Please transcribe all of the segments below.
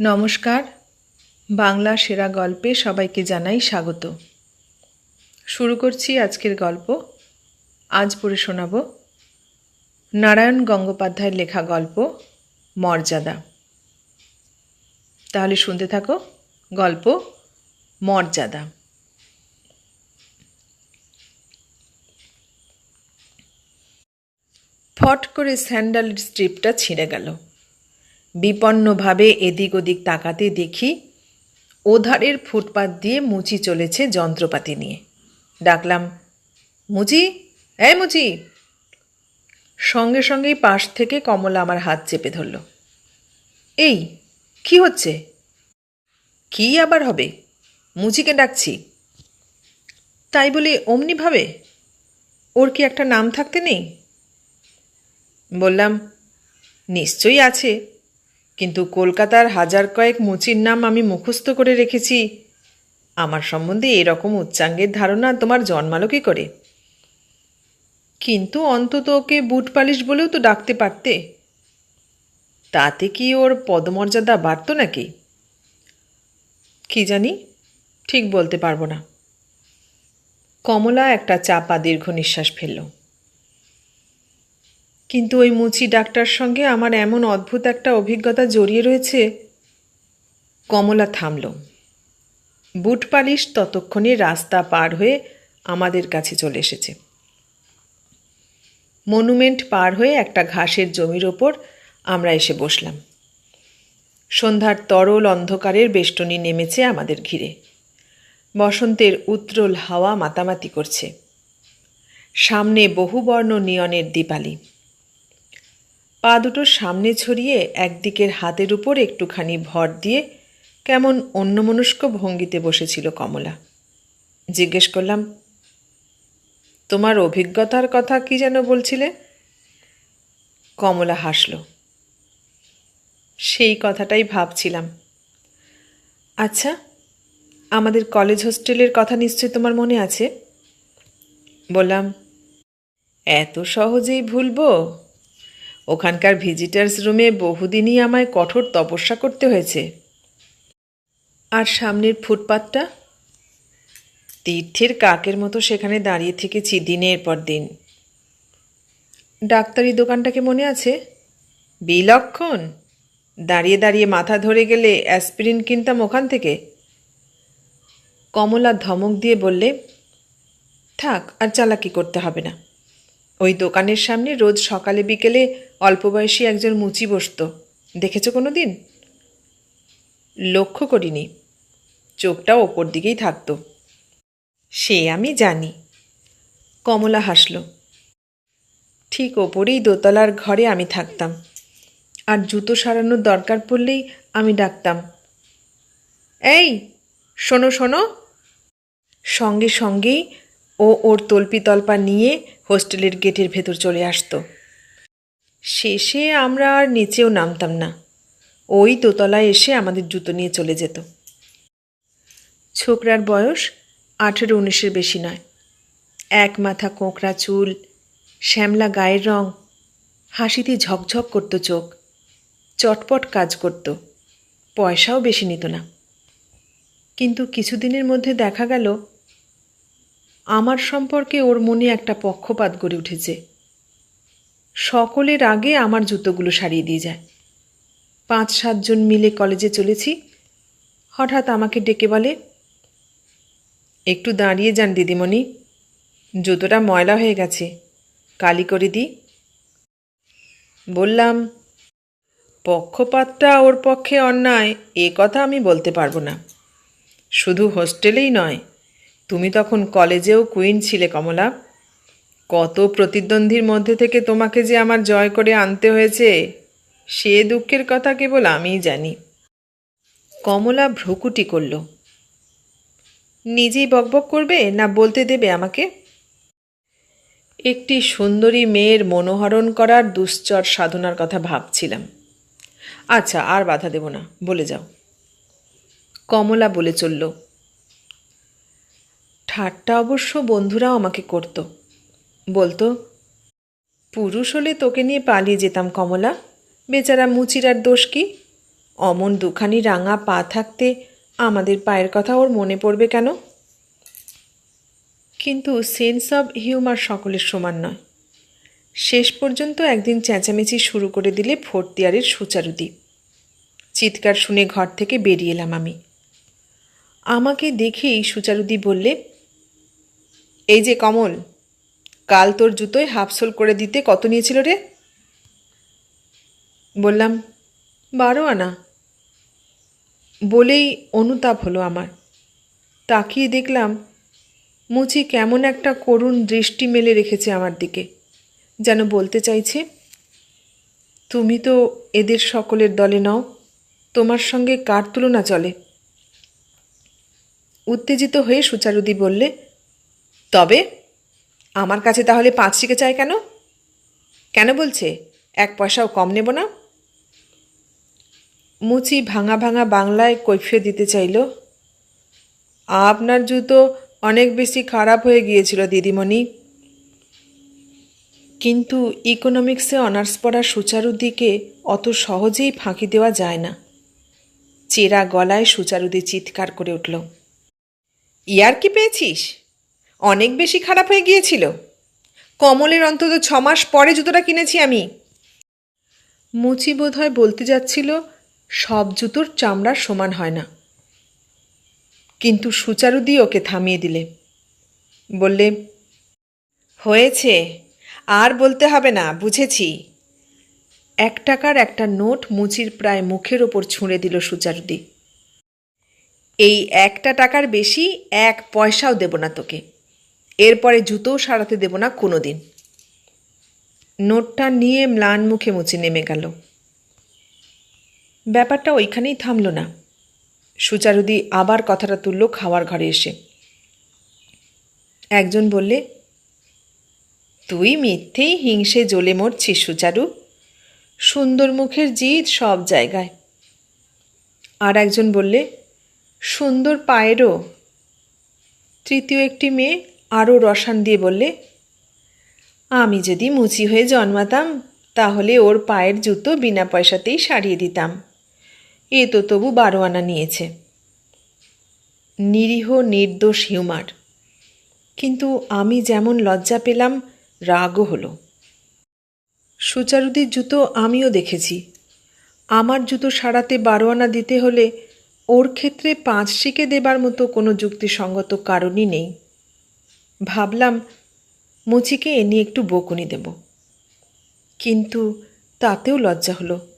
নমস্কার। বাংলা সেরা গল্পে সবাইকে জানাই স্বাগত। শুরু করছি আজকের গল্প। আজ পড়ে শোনাব নারায়ণ গঙ্গোপাধ্যায়ের লেখা গল্প, মর্যাদা। তাহলে শুনতে থাকো গল্প, মর্যাদা। ফট করে স্যান্ডালের স্ট্রিপটা ছিঁড়ে গেল। বিপন্নভাবে এদিক ওদিক তাকাতে দেখি ওধারের ফুটপাত দিয়ে মুচি চলেছে যন্ত্রপাতি নিয়ে। ডাকলাম, মুচি, এই মুচি! সঙ্গে সঙ্গেই পাশ থেকে কমলা আমার হাত চেপে ধরল। এই, কি হচ্ছে? কি আবার হবে? মুচিকে ডাকছি? তাই বলে অমনি ভাবে ওর কি একটা নাম থাকতে নেই? বললাম, নিশ্চয়ই আছে। কিন্তু কলকাতার হাজার কয়েক মুচির নাম আমি মুখস্থ করে রেখেছি। আমার সম্বন্ধে এরকম উচ্চাঙ্গের ধারণা তোমার জন্মালো কি করে? কিন্তু অন্তত ওকে বুট পালিশ বলেও তো ডাকতে পারতে। তাতে কি ওর পদমর্যাদা বাড়ত নাকি? কি জানি, ঠিক বলতে পারব না। কমলা একটা চাপা দীর্ঘ নিঃশ্বাস ফেলল। কিন্তু ওই মুচি ডাক্তার সঙ্গে আমার এমন অদ্ভুত একটা অভিজ্ঞতা জড়িয়ে রয়েছে। কমলা থামল। বুট পালিশ ততক্ষণে রাস্তা পার হয়ে আমাদের কাছে চলে এসেছে। মনুমেন্ট পার হয়ে একটা ঘাসের জমির ওপর আমরা এসে বসলাম। সন্ধ্যার তরল অন্ধকারের বেষ্টনী নেমেছে আমাদের ঘিরে। বসন্তের উত্রল হাওয়া মাতামাতি করছে। সামনে বহুবর্ণ নিয়নের দীপালি। পা দুটো সামনে ছড়িয়ে একদিকের হাতের উপর একটুখানি ভর দিয়ে কেমন অন্যমনস্ক ভঙ্গিতে বসেছিল কমলা। জিজ্ঞেস করলাম, তোমার অভিজ্ঞতার কথা কি যেন বলছিলে? কমলা হাসল। সেই কথাটাই ভাবছিলাম। আচ্ছা আমাদের কলেজ হোস্টেলের কথা নিশ্চয় তোমার মনে আছে? বললাম, এত সহজেই ভুলবো? ওখানকার ভিজিটার্স রুমে বহুদিনই আমায় কঠোর তপস্যা করতে হয়েছে। আর সামনের ফুটপাতটা? তীর্থের কাকের মতো সেখানে দাঁড়িয়ে থেকেছি দিনের পর দিন। ডাক্তারি দোকানটাকে মনে আছে? বিলক্ষণ! দাঁড়িয়ে দাঁড়িয়ে মাথা ধরে গেলে অ্যাসপিরিন কিনতাম ওখান থেকে। কমলা ধমক দিয়ে বললে, থাক, আর চালাকি করতে হবে না। ওই দোকানের সামনে রোজ সকালে বিকেলে অল্প বয়সী একজন মুচি বসত। দেখেছ কোনো দিন লক্ষ্য করিনি। চোখটা ওপর দিকেই থাকতো। সে আমি জানি। কমলা হাসল। ঠিক ওপরেই দোতলার ঘরে আমি থাকতাম। আর জুতো সারানোর দরকার পড়লেই আমি ডাকতাম। এই, শোনো শোনো। সঙ্গে সঙ্গেই ও ওর তল্পি তল্পা নিয়ে হোস্টেলের গেটের ভেতর চলে আসতো। শেষে আমরা আর নিচেও নামতাম না। ওই দোতলায় এসে আমাদের জুতো নিয়ে চলে যেত। ছোকরার বয়স আঠেরো উনিশের বেশি নয়। এক মাথা কোঁকড়া চুল, শ্যামলা গায়ের রং, হাসিতে ঝকঝক করতো চোখ, চটপট কাজ করত, পয়সাও বেশি নিত না। কিন্তু কিছুদিনের মধ্যে দেখা গেল আমার সম্পর্কে ওর মনে একটা পক্ষপাত গড়ে উঠেছে। সকলের আগে আমার জুতোগুলো সারিয়ে দিয়ে যায়। পাঁচ সাতজন মিলে কলেজে চলেছি। হঠাৎ আমাকে ডেকে বলে, একটু দাঁড়িয়ে যান দিদিমণি। জুতোটা ময়লা হয়ে গেছে। কালি করে দিই। বললাম, পক্ষপাতটা ওর পক্ষে অন্যায়, এ কথা আমি বলতে পারব না। শুধু হোস্টেলেই নয় তুমি তখন কলেজেও কুইন ছিলে, কমলা। কত প্রতিদ্বন্দ্বীর মধ্যে থেকে তোমাকে যে আমার জয় করে আনতে হয়েছে, সে দুঃখের কথা কেবল আমিই জানি। কমলা ভ্রুকুটি করল। নিজেই বকবক করবে না বলতে দেবে আমাকে? একটি সুন্দরী মেয়ের মনোহরণ করার দুশ্চর সাধনার কথা ভাবছিলাম। আচ্ছা আর বাধা দেব না, বলে যাও। কমলা বলে চলল। ঠাট্টা অবশ্য বন্ধুরাও আমাকে করত। বলতো, পুরুষ হলে তোকে নিয়ে পালিয়ে যেতাম কমলা। বেচারা মুচিরার দোষ কি? অমন দুখানি রাঙা পা থাকতে আমাদের পায়ের কথা ওর মনে পড়বে কেন? কিন্তু সেন্স অব হিউমার সকলের সমান নয়। শেষ পর্যন্ত একদিন চেঁচামেচি শুরু করে দিলে ফোর্থ সুচারুদি। চিৎকার শুনে ঘর থেকে বেরিয়ে এলাম আমি। আমাকে দেখেই সুচারুদি বললে এই যে কমল, কাল তোর জুতোয় হাফসোল করে দিতে কত নিয়েছিল রে? বললাম, বারো আনা। বলেই অনুতাপ হলো আমার। তাকিয়ে দেখলাম, মুচি কেমন একটা করুণ দৃষ্টি মেলে রেখেছে আমার দিকে, যেন বলতে চাইছে, তুমি তো এদের সকলের দলে নাও, তোমার সঙ্গে কার তুলনা চলে? উত্তেজিত হয়ে সুচারুদি বললে তবে আমার কাছে তাহলে পাঁচ শিকে চায় কেন? কেন বলছে? এক পয়সাও কম নেব না? মুচি ভাঙা ভাঙা বাংলায় কৈফিয়ে দিতে চাইল। আপনার জুতো অনেক বেশি খারাপ হয়ে গিয়েছিল, দিদিমণি। কিন্তু ইকোনমিক্সে অনার্স পড়া সুচারুদিকে অত সহজেই ফাঁকি দেওয়া যায় না। চেরা গলায় সুচারুদি চিৎকার করে উঠল। ইয়ার কি পেয়েছিস? অনেক বেশি খারাপ হয়ে গিয়েছিল। কমলের অন্তত ছ মাস পরে জুতোটা কিনেছি আমি। মুচি বোধহয় বলতে যাচ্ছিল, সব জুতোর চামড়ার সমান হয় না। কিন্তু সুচারুদি ওকে থামিয়ে দিলে। বললে, হয়েছে, আর বলতে হবে না, বুঝেছি। এক টাকার একটা নোট মুচির প্রায় মুখের ওপর ছুঁড়ে দিল সুচারুদি এই একটা টাকার বেশি এক পয়সাও দেব না তোকে। এরপরে জুতোও সারাতে দেব না কোনো দিন নোটটা নিয়ে ম্লান মুখে মুচি নেমে গেল। ব্যাপারটা ওইখানেই থামল না। সুচারুদি আবার কথাটা তুলল খাওয়ার ঘরে এসে। একজন বললে, তুই মিথ্যেই হিংসে জ্বলে মরছিস সুচারু। সুন্দর মুখের জিদ সব জায়গায়। আর একজন বললে, সুন্দর পায়েরও। তৃতীয় একটি মেয়ে আরও রসান দিয়ে বললে, আমি যদি মুচি হয়ে জন্মাতাম, তাহলে ওর পায়ের জুতো বিনা পয়সাতেই সারিয়ে দিতাম। এ তো তবু বারো আনা নিয়েছে। নিরীহ, নির্দোষ হিউমার। কিন্তু আমি যেমন লজ্জা পেলাম, রাগও হলো। সুচারুদির জুতো আমিও দেখেছি। আমার জুতো সারাতে বারো আনা দিতে হলে ওর ক্ষেত্রে পাঁচ শিকে দেবার মতো কোনো যুক্তিসঙ্গত কারণই নেই। ভাবলাম, মুচিকে এ নিয়ে একটু বকুনি দেব। কিন্তু তাতেও লজ্জা হলো।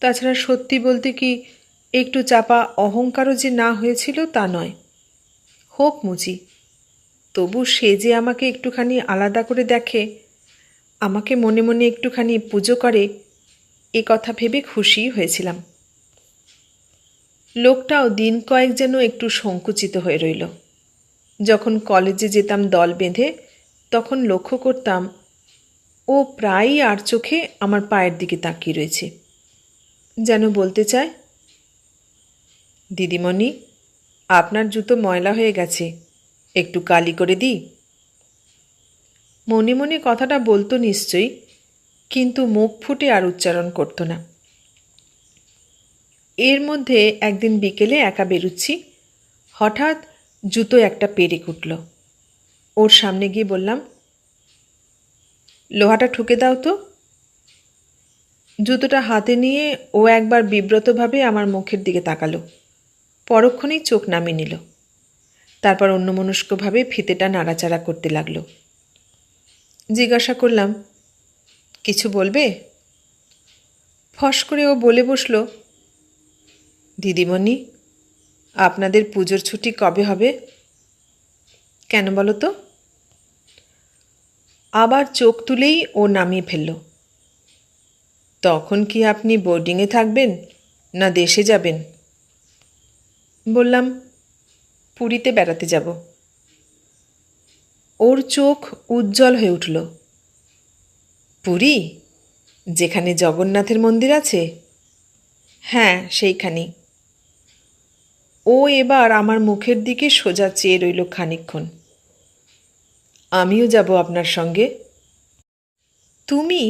তাছাড়া সত্যি বলতে কি একটু চাপা অহংকারও যে না হয়েছিল তা নয়। হোক মুচি, তবু সে যে আমাকে একটুখানি আলাদা করে দেখে, আমাকে মনে মনে একটুখানি পুজো করে, এ কথা ভেবে খুশি হয়েছিলাম। লোকটাও দিন কয়েক যেন একটু সংকুচিত হয়ে রইল। যখন কলেজে যেতাম দল বেঁধে, তখন লক্ষ্য করতাম, ও প্রায়ই আর চোখে আমার পায়ের দিকে তাকিয়ে রয়েছে। যেন বলতে চায়, দিদিমণি, আপনার জুতো ময়লা হয়ে গেছে, একটু কালি করে দিই? মনে মনে কথাটা বলতো নিশ্চয়ই, কিন্তু মুখ ফুটে আর উচ্চারণ করতো না। এর মধ্যে একদিন বিকেলে একা বেরুচ্ছি, হঠাৎ জুতো একটা পেরেক উঠল ওর সামনে গিয়ে বললাম, লোহাটা ঠুকে দাও তো। জুতোটা হাতে নিয়ে ও একবার বিব্রতভাবে আমার মুখের দিকে তাকালো। পরক্ষণেই চোখ নামিয়ে নিল। তারপর অন্যমনস্কভাবে ফিতেটা নাড়াচাড়া করতে লাগল। জিজ্ঞাসা করলাম, কিছু বলবে? ফস করে ও বলে বসল, দিদিমণি আপনাদের পুজোর ছুটি কবে হবে? কেন বলো তো? আবার চোখ তুলেই ও নামিয়ে ফেলল। তখন কি আপনি বোর্ডিংয়ে থাকবেন না দেশে যাবেন? বললাম, পুরীতে বেড়াতে যাব। ওর চোখ উজ্জ্বল হয়ে উঠল। পুরী? যেখানে জগন্নাথের মন্দির আছে? হ্যাঁ সেইখানেই। ও এবার আমার মুখের দিকে সোজা চেয়ে রইল খানিক্ষণ আমিও যাব আপনার সঙ্গে। তুমি?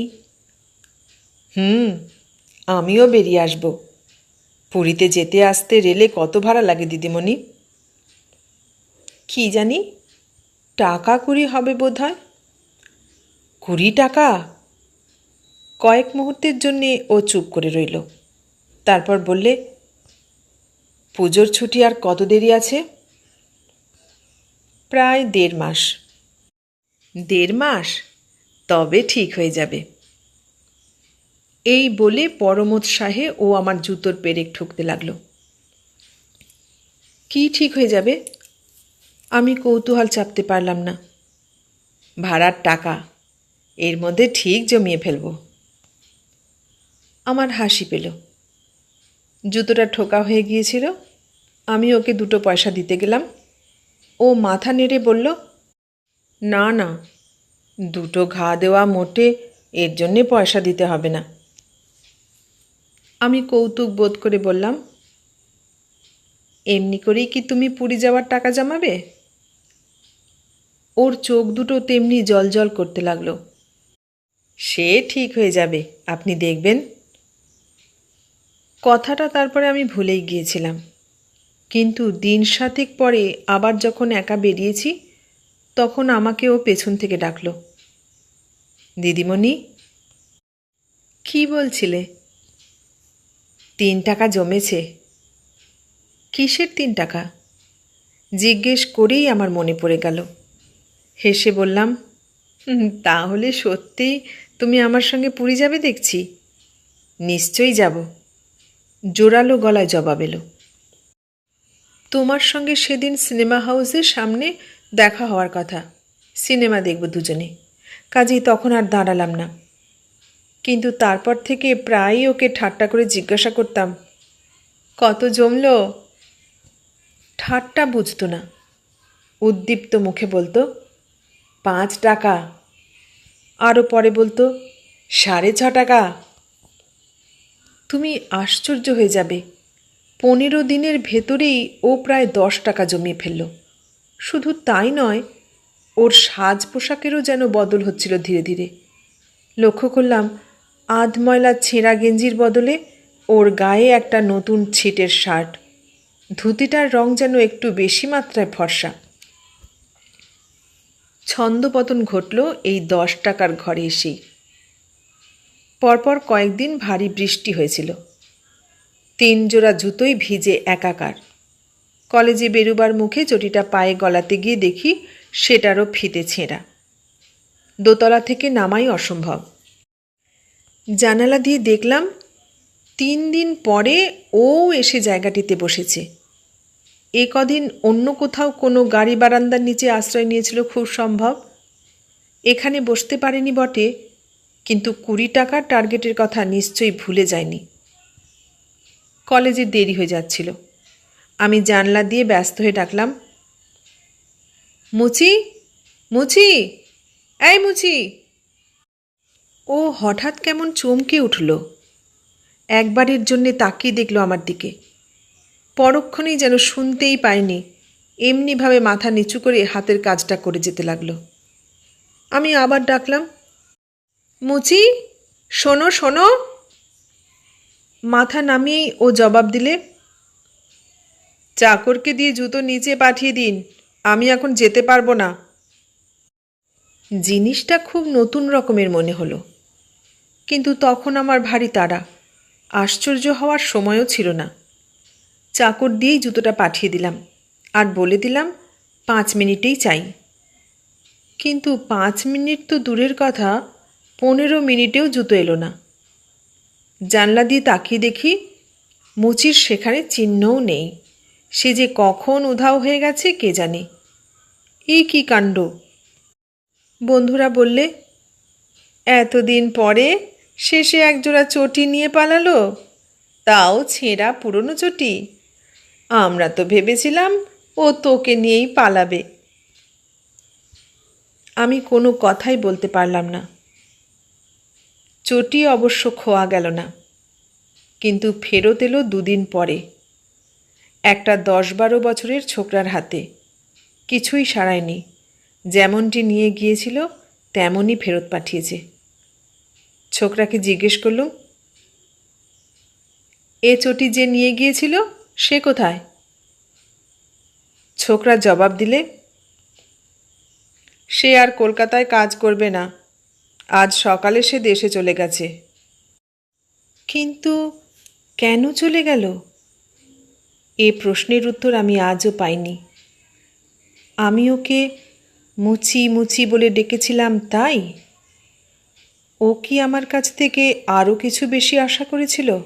হুম, আমিও বেরিয়ে আসব। পুরীতে যেতে আসতে রেলে কত ভাড়া লাগে দিদিমণি? কি জানি? টাকা কুড়ি হবে বোধ হয় কুড়ি টাকা? কয়েক মুহূর্তের জন্যে ও চুপ করে রইল। তারপর বললে পুজোর ছুটি আর কত দেরি আছে? প্রায় দেড় মাস। দেড় মাস? তবে ঠিক হয়ে যাবে। এই বলে পরমোৎসাহে ও আমার জুতোর পেরেক ঠুকতে লাগল। কি ঠিক হয়ে যাবে? আমি কৌতূহল চাপতে পারলাম না। ভাড়ার টাকা, এর মধ্যে ঠিক জমিয়ে ফেলব। আমার হাসি পেল। জুতোটা ঠোকা হয়ে গিয়েছিল। আমি ওকে দুটো পয়সা দিতে গেলাম। ও মাথা নেড়ে বলল, না না, দুটো ঘা দেওয়া মোটে এর জন্যে পয়সা দিতে হবে না। আমি কৌতুক বোধ করে বললাম, এমনি করেই কি তুমি পুরী যাওয়ার টাকা জমাবে? ওর চোখ দুটো তেমনি জল করতে লাগল। সে ঠিক হয়ে যাবে, আপনি দেখবেন। কথাটা তারপরে আমি ভুলেই গিয়েছিলাম। কিন্তু দিন সাতেক পরে আবার যখন একা বেরিয়েছি, তখন আমাকে ও পেছন থেকে ডাকলো। দিদিমণি, কি বলছিলে? তিন টাকা জমেছে। কিসের তিন টাকা? জিজ্ঞেস করেই আমার মনে পড়ে গেল। হেসে বললাম তাহলে সত্যিই তুমি আমার সঙ্গে পুরী যাবে দেখছি? নিশ্চয়ই যাব। জোরালো গলায় জবাব এলো। তোমার সঙ্গে সেদিন সিনেমা হাউসের সামনে দেখা হওয়ার কথা। সিনেমা দেখব দুজনে। কাজেই তখন আর দাঁড়ালাম না। কিন্তু তারপর থেকে প্রায়ই ওকে ঠাট্টা করে জিজ্ঞাসা করতাম, কত জমলো? ঠাট্টা বুঝতো না। উদ্দীপ্ত মুখে বলতো, পাঁচ টাকা। আরও পরে বলতো, সাড়ে ছ টাকা। তুমি আশ্চর্য হয়ে যাবে। পনেরো দিনের ভেতরেই ও প্রায় দশ টাকা জমিয়ে ফেলল। শুধু তাই নয়, ওর সাজ পোশাকেরও যেন বদল হচ্ছিল ধীরে ধীরে। লক্ষ্য করলাম আধ ময়লা ছেঁড়া গেঞ্জির বদলে ওর গায়ে একটা নতুন ছিটের শার্ট। ধুতিটার রং যেন একটু বেশি মাত্রায় ফর্সা। ছন্দপতন ঘটল এই দশ টাকার ঘরে এসেই। পরপর কয়েকদিন ভারী বৃষ্টি হয়েছিল। তিন জোড়া জুতোই ভিজে একাকার। কলেজে বেরুবার মুখে চটিটা পায়ে গলাতে গিয়ে দেখি সেটারও ফিতে ছেঁড়া। দোতলা থেকে নামাই অসম্ভব। জানালা দিয়ে দেখলাম, তিন দিন পরে ও এসে জায়গাটিতে বসেছে। এ কদিন অন্য কোথাও কোনো গাড়ি বারান্দার নিচে আশ্রয় নিয়েছিল খুব সম্ভব। এখানে বসতে পারেনি বটে কিন্তু কুড়ি টাকার টার্গেটের কথা নিশ্চয়ই ভুলে যায়নি। কলেজে দেরি হয়ে যাচ্ছিল। আমি জানলা দিয়ে ব্যস্ত হয়ে ডাকলাম, মুচি মুচি, এই মুচি। ও হঠাৎ কেমন চমকে উঠল। একবারের জন্যে তাকিয়ে দেখল আমার দিকে। পরক্ষণেই যেন শুনতেই পায়নি এমনিভাবে মাথা নিচু করে হাতের কাজটা করে যেতে লাগল। আমি আবার ডাকলাম মুচি, শোনো শোনো। মাথা নামিয়েই ও জবাব দিলে, চাকরকে দিয়ে জুতো নিচে পাঠিয়ে দিন, আমি এখন যেতে পারব না। জিনিসটা খুব নতুন রকমের মনে হলো, কিন্তু তখন আমার ভারী তাড়া, আশ্চর্য হওয়ার সময়ও ছিল না। চাকর দিয়েই জুতোটা পাঠিয়ে দিলাম, আর বলে দিলাম, পাঁচ মিনিটেই চাই। কিন্তু পাঁচ মিনিট তো দূরের কথা পনেরো মিনিটেও জুতো এলো না। জানলা দিয়ে তাকিয়ে দেখি মুচির সেখানে চিহ্নও নেই। সে যে কখন উধাও হয়ে গেছে কে জানে। এই কি কাণ্ড? বন্ধুরা বললে, এতদিন পরে শেষে একজোড়া চটি নিয়ে পালালো, তাও ছেঁড়া পুরনো চটি। আমরা তো ভেবেছিলাম ও তোকে নিয়েই পালাবে। আমি কোনো কথাই বলতে পারলাম না। চটি অবশ্য খোয়া গেল না। কিন্তু ফেরত এলো দুদিন পরে। একটা দশ বারো বছরের ছোকরার হাতে। কিছুই সারায়নি। যেমনটি নিয়ে গিয়েছিল, তেমনই ফেরত পাঠিয়েছে। ছোকরাকে জিজ্ঞেস করলুম, এ চটি যে নিয়ে গিয়েছিল, সে কোথায়? ছোকরা জবাব দিলে, সে আর কলকাতায় কাজ করবে না। আজ সকালে সে দেশে চলে গেছে। কিন্তু কেন চলে গেল? এ প্রশ্নের উত্তর আমি আজও পাইনি। আমি ওকে মুচি মুচি বলে ডেকেছিলাম তাই? ও কি আমার কাছ থেকে আরও কিছু বেশি আশা করেছিল?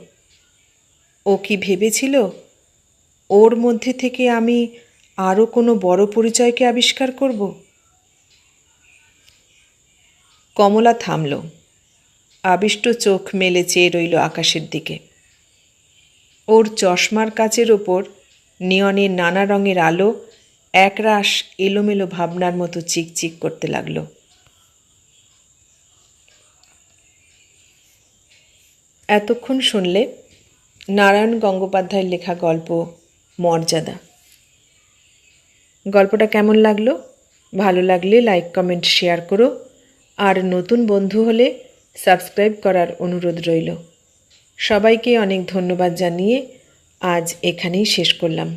ও কি ভেবেছিল ওর মধ্যে থেকে আমি আরও কোনো বড় পরিচয়কে আবিষ্কার করব? কমলা থামল। আবিষ্ট চোখ মেলে চেয়ে রইল আকাশের দিকে। ওর চশমার কাচের ওপর নিয়নের নানা রঙের আলো একরাশ এলোমেলো ভাবনার মতো চিকচিক করতে লাগল। এতক্ষণ শুনলে নারায়ণ গঙ্গোপাধ্যায়ের লেখা গল্প মর্যাদা। গল্পটা কেমন লাগল? ভালো লাগলে লাইক, কমেন্ট, শেয়ার করো। আর নতুন বন্ধু হলে সাবস্ক্রাইব করার অনুরোধ রইল। সবাইকে অনেক ধন্যবাদ জানিয়ে আজ এখানেই শেষ করলাম।